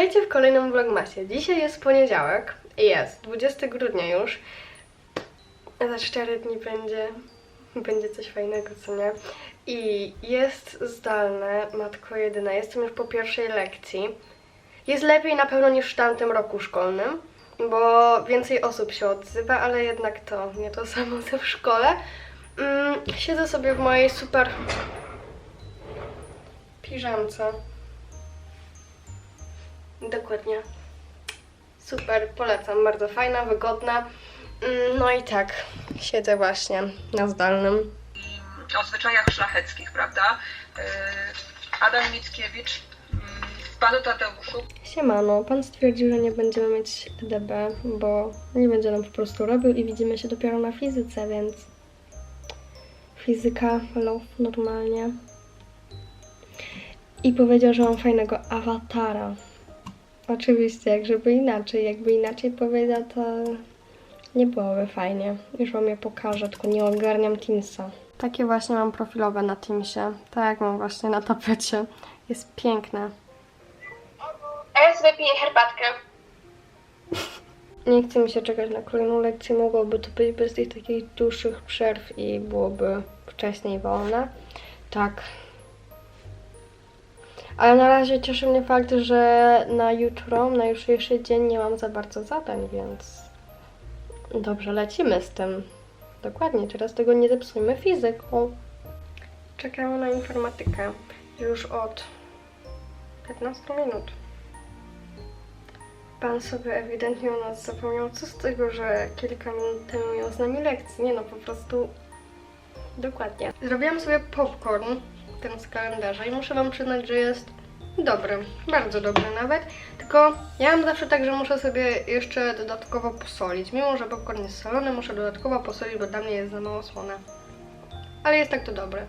Witajcie w kolejnym vlogmasie. Dzisiaj jest poniedziałek. Jest 20 grudnia już. Za 4 dni będzie, będzie coś fajnego, co nie? I jest zdalne, matko jedyna. Jestem już po pierwszej lekcji. Jest lepiej na pewno niż w tamtym roku szkolnym, bo więcej osób się odzywa, ale jednak to nie to samo co w szkole. Mm, siedzę sobie w mojej super piżamce. Dokładnie. Super, polecam, bardzo fajna, wygodna. Mm, No i tak, siedzę właśnie na zdalnym. o zwyczajach szlacheckich, prawda? Yy, Adam Mickiewicz, mm, Panu Tadeuszu, Siemano, pan stwierdził, że nie będziemy mieć EDB, bo nie będzie nam po prostu robił i widzimy się dopiero na fizyce, więc fizyka, love, normalnie. I powiedział, że mam fajnego awatara. Oczywiście, jak żeby inaczej, jakby inaczej powiedział, to nie byłoby fajnie. Już wam je pokażę, tylko nie ogarniam Teamsa. Takie właśnie mam profilowe na Teamsie, tak jak mam właśnie na tapecie. Jest piękne. A ja sobie piję herbatkę. Nie chce mi się czekać na kolejną lekcję. Mogłoby to być bez tych takich dłuższych przerw i byłoby wcześniej wolne. Tak. Ale na razie cieszy mnie fakt, że na jutro, na jutrzejszy dzień nie mam za bardzo zadań, więc dobrze lecimy z tym. Dokładnie, teraz tego nie zepsujmy fizyką. Czekamy na informatykę już od 15 minut. Pan sobie ewidentnie o nas zapomniał. Co z tego, że kilka minut temu miał z nami lekcję? Nie no, po prostu... Dokładnie. Zrobiłam sobie popcorn, ten z kalendarza i muszę Wam przyznać, że jest dobry. Bardzo dobry nawet. Tylko ja mam zawsze tak, że muszę sobie jeszcze dodatkowo posolić. Mimo, że popcorn jest solony, muszę dodatkowo posolić, bo dla mnie jest za mało słone. Ale jest tak to dobre.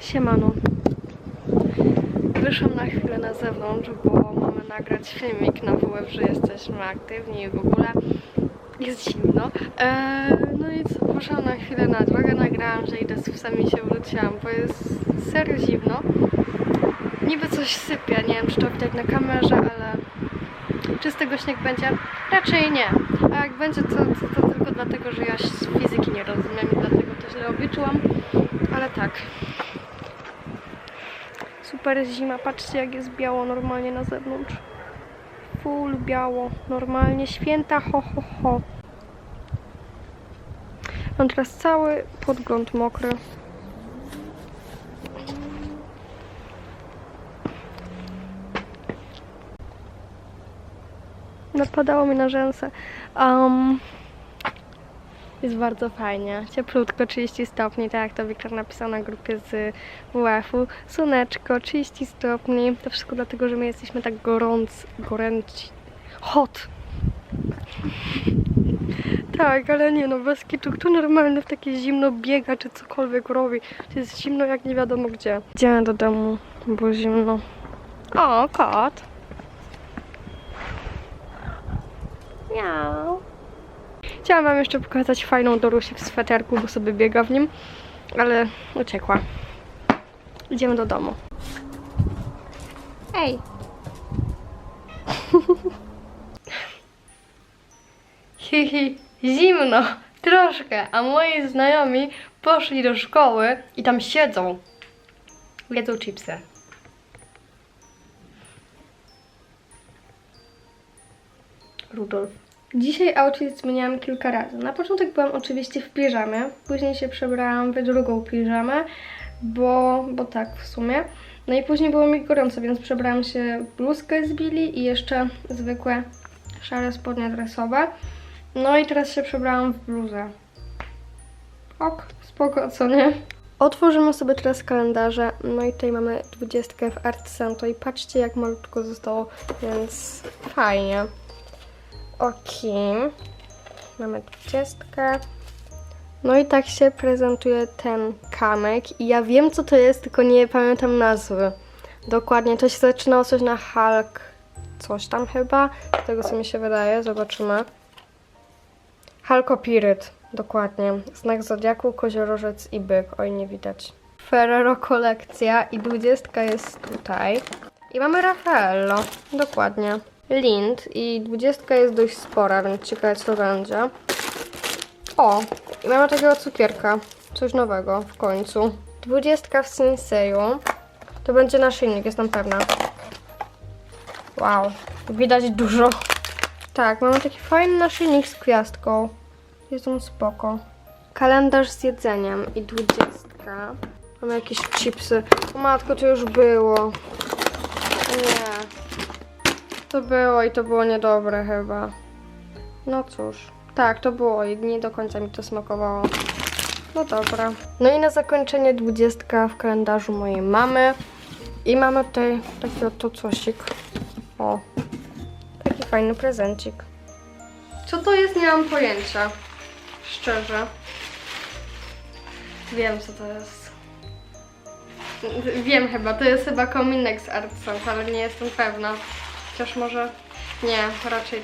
Siemano. Wyszłam na chwilę na zewnątrz, bo mamy nagrać filmik na WF, że jesteśmy aktywni i w ogóle jest zimno. Eee, no i co, poszłam na chwilę na drogę, nagrałam, że idę z psami się wróciłam, bo jest serio zimno. Niby coś sypie, nie wiem czy to widać na kamerze, ale czy z tego śnieg będzie? Raczej nie. A jak będzie, to, to, to tylko dlatego, że ja z fizyki nie rozumiem i dlatego to źle obliczyłam. Ale tak. Super zima, patrzcie jak jest biało normalnie na zewnątrz. Full biało, normalnie święta ho ho ho. Mam teraz cały podgląd mokry. Napadało mi na rzęsę. Um, jest bardzo fajnie. Cieplutko, 30 stopni, tak jak to Wiktor napisał na grupie z WF-u. Słoneczko, 30 stopni. To wszystko dlatego, że my jesteśmy tak gorący, goręci. Hot! Tak, ale nie no, bez kitu. Kto normalny w takie zimno biega, czy cokolwiek robi? To jest zimno jak nie wiadomo gdzie. Idziemy do domu, bo zimno. O, kot! Miau. Chciałam wam jeszcze pokazać fajną Dorusię w sweterku, bo sobie biega w nim, ale uciekła. Idziemy do domu. Ej! Hihi, zimno, troszkę, a moi znajomi poszli do szkoły i tam siedzą. Jedzą chipsy. Rudolf. Dzisiaj outfit zmieniałam kilka razy. Na początek byłam oczywiście w piżamie, później się przebrałam w drugą piżamę, bo, bo tak w sumie. No i później było mi gorąco, więc przebrałam się bluzkę z Billy i jeszcze zwykłe szare spodnie dresowe. No i teraz się przebrałam w bluzę. Ok, spoko, co nie? Otworzymy sobie teraz kalendarze. No i tutaj mamy 20 w Art Santo i patrzcie jak malutko zostało, więc fajnie. Okej. Mamy 20. No i tak się prezentuje ten kamyk. I ja wiem co to jest, tylko nie pamiętam nazwy. Dokładnie, to się zaczynało coś na Hulk. Coś tam chyba. Z tego co mi się wydaje, zobaczymy. Halkopiryt, dokładnie. Znak Zodiaku, koziorożec i byk. Oj, nie widać. Ferrero kolekcja i 20 jest tutaj. I i mamy Raffaello, dokładnie. Lind i dwudziestka jest dość spora, więc ciekawe co będzie. O, i mamy takiego cukierka, coś nowego w końcu. Dwudziestka w Sinseju. To będzie naszyjnik, jestem pewna. Wow, widać dużo. Tak, mamy taki fajny naszyjnik z gwiazdką. Jest on spoko. Kalendarz z jedzeniem i dwudziestka. Mamy jakieś chipsy. O matko, to już było. Nie. To było i to było niedobre chyba. No cóż. Tak, to było i nie do końca mi to smakowało. No dobra. No i na zakończenie dwudziestka w kalendarzu mojej mamy. I mamy tutaj taki oto cosik. O. Taki fajny prezencik. Co to jest, nie mam pojęcia. Szczerze. Wiem, co to jest. Wiem chyba, to jest chyba kominek z Art Soap, ale nie jestem pewna. Chociaż może... Nie, raczej...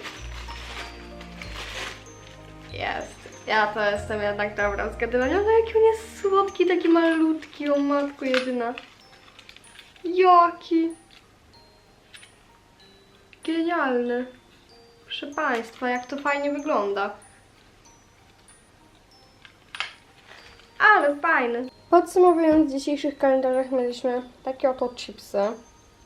Jest. Ja to jestem jednak dobra w zgadywaniu. Ale jaki on jest słodki, taki malutki, o matko jedyna. Jaki! Genialny. Proszę Państwa, jak to fajnie wygląda. Ale fajny. Podsumowując, w dzisiejszych kalendarzach mieliśmy takie oto chipsy,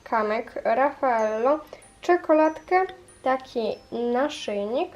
kamek, Raffaello, czekoladkę, taki naszyjnik,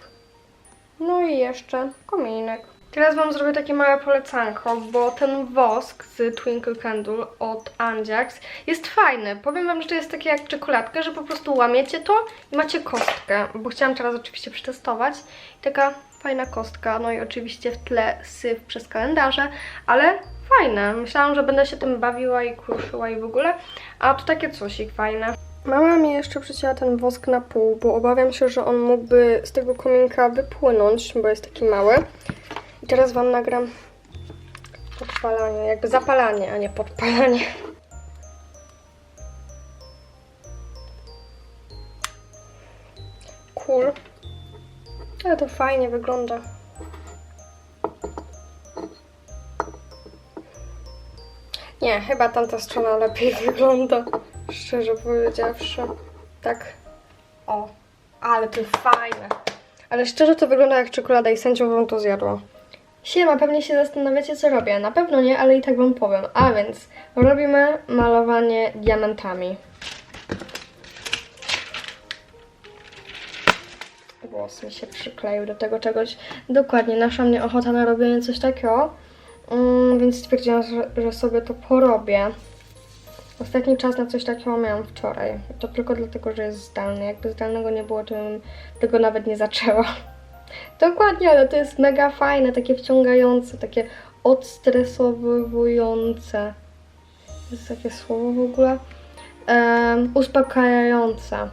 no i jeszcze kominek. Teraz Wam zrobię takie małe polecanko, bo ten wosk z Twinkle Candle od Anjax jest fajny. Powiem Wam, że to jest takie jak czekoladka, że po prostu łamiecie to i macie kostkę, bo chciałam teraz oczywiście przetestować. Taka fajna kostka, no i oczywiście w tle syf przez kalendarze, ale fajne. Myślałam, że będę się tym bawiła i kruszyła i w ogóle, a to takie cosik fajne. Mama mi jeszcze przecięła ten wosk na pół, bo obawiam się, że on mógłby z tego kominka wypłynąć, bo jest taki mały. I teraz Wam nagram podpalanie, jakby zapalanie, a nie podpalanie. Cool. Ale to fajnie wygląda. Nie, chyba tamta strona lepiej wygląda. Szczerze powiedziawszy. Tak. O, ale to fajne. Ale szczerze to wygląda jak czekolada i sędzią bym to zjadła. Siema, pewnie się zastanawiacie co robię. Na pewno nie, ale i tak wam powiem. A więc robimy malowanie diamentami. Włos mi się przykleił do tego czegoś. Dokładnie, nasza mnie ochota na robienie coś takiego. Mm, więc stwierdziłam, że, że sobie to porobię. Ostatni czas na coś takiego miałam wczoraj. To tylko dlatego, że jest zdalny. Jakby zdalnego nie było, to bym tego nawet nie zaczęła. Dokładnie, ale to jest mega fajne, takie wciągające, takie odstresowujące. To jest takie słowo w ogóle. Em, uspokajające.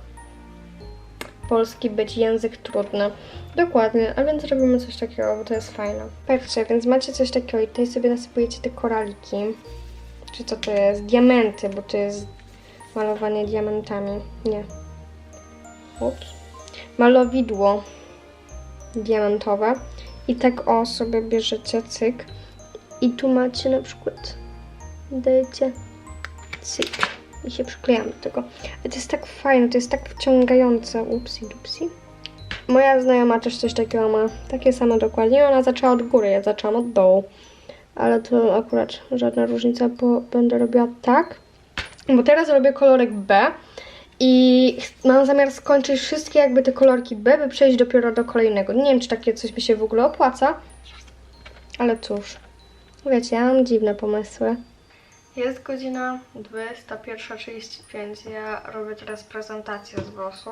Polski być język trudny. Dokładnie, a więc robimy coś takiego, bo to jest fajne. Patrzcie, więc macie coś takiego i tutaj sobie nasypujecie te koraliki. Czy co to jest? Diamenty, bo to jest malowanie diamentami. Nie. Ups. Malowidło diamentowe. I tak o sobie bierzecie cyk. I tu macie na przykład dajecie cyk. I się przyklejam do tego. Ale to jest tak fajne, to jest tak wciągające. Upsi dupsi. Moja znajoma też coś takiego ma. Takie same dokładnie. Ona zaczęła od góry, ja zaczęłam od dołu. Ale to akurat żadna różnica, bo będę robiła tak. Bo teraz robię kolorek B. I mam zamiar skończyć wszystkie jakby te kolorki B, by przejść dopiero do kolejnego. Nie wiem, czy takie coś mi się w ogóle opłaca. Ale cóż. Wiecie, ja mam dziwne pomysły. Jest godzina 21.35. Ja robię teraz prezentację z głosu.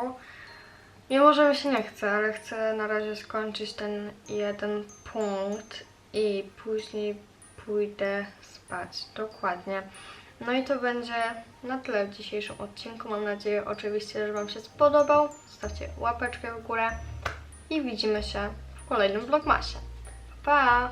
Mimo, że mi się nie chce, ale chcę na razie skończyć ten jeden punkt i później pójdę spać. Dokładnie. No i to będzie na tyle w dzisiejszym odcinku. Mam nadzieję oczywiście, że Wam się spodobał. Zostawcie łapeczkę w górę i widzimy się w kolejnym vlogmasie. Pa!